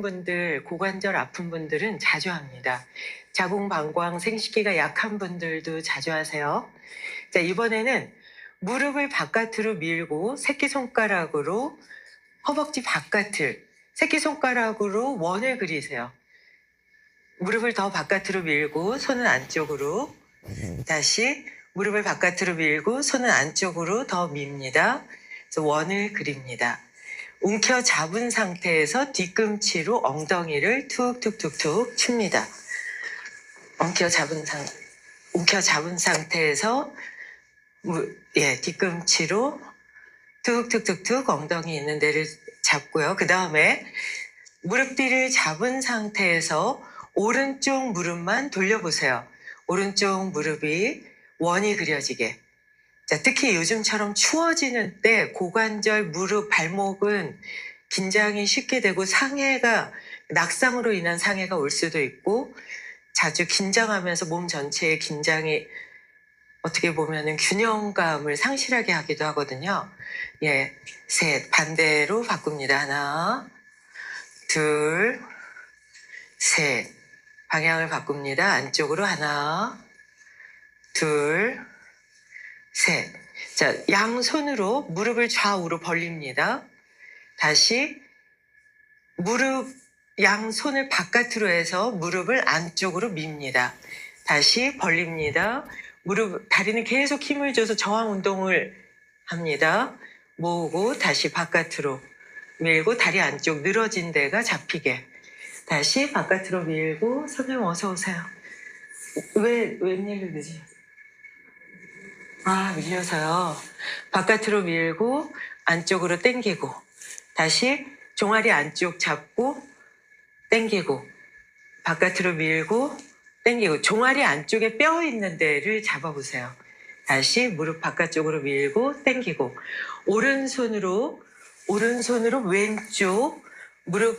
분들, 고관절 아픈 분들은 자주 합니다. 자궁, 방광, 생식기가 약한 분들도 자주 하세요. 자, 이번에는 무릎을 바깥으로 밀고 새끼손가락으로 허벅지 바깥을, 새끼손가락으로 원을 그리세요. 무릎을 더 바깥으로 밀고 손은 안쪽으로 다시 무릎을 바깥으로 밀고 손은 안쪽으로 더 밉니다. 그래서 원을 그립니다. 움켜 잡은 상태에서 뒤꿈치로 엉덩이를 툭툭툭툭 칩니다. 엉켜 잡은 상, 움켜 잡은 상태에서 무- 예, 뒤꿈치로 툭툭툭툭 엉덩이 있는 데를 잡고요. 그 다음에 무릎 뒤를 잡은 상태에서 오른쪽 무릎만 돌려보세요. 오른쪽 무릎이 원이 그려지게. 자, 특히 요즘처럼 추워지는 때 고관절, 무릎, 발목은 긴장이 쉽게 되고 상해가 낙상으로 인한 상해가 올 수도 있고 자주 긴장하면서 몸 전체의 긴장이 어떻게 보면은 균형감을 상실하게 하기도 하거든요. 예, 셋 반대로 바꿉니다. 하나, 둘, 셋 방향을 바꿉니다. 안쪽으로 하나, 둘, 셋. 자, 양손으로 무릎을 좌우로 벌립니다. 다시 무릎 양손을 바깥으로 해서 무릎을 안쪽으로 밉니다. 다시 벌립니다. 무릎 다리는 계속 힘을 줘서 저항 운동을 합니다. 모으고 다시 바깥으로 밀고 다리 안쪽 늘어진 데가 잡히게. 다시 바깥으로 밀고 선생님 어서 오세요. 왜 웬일로 늦으셨어요? 아 밀려서요. 바깥으로 밀고 안쪽으로 당기고 다시 종아리 안쪽 잡고 당기고 바깥으로 밀고 당기고 종아리 안쪽에 뼈 있는 데를 잡아보세요. 다시 무릎 바깥쪽으로 밀고 당기고 오른손으로 오른손으로 왼쪽 무릎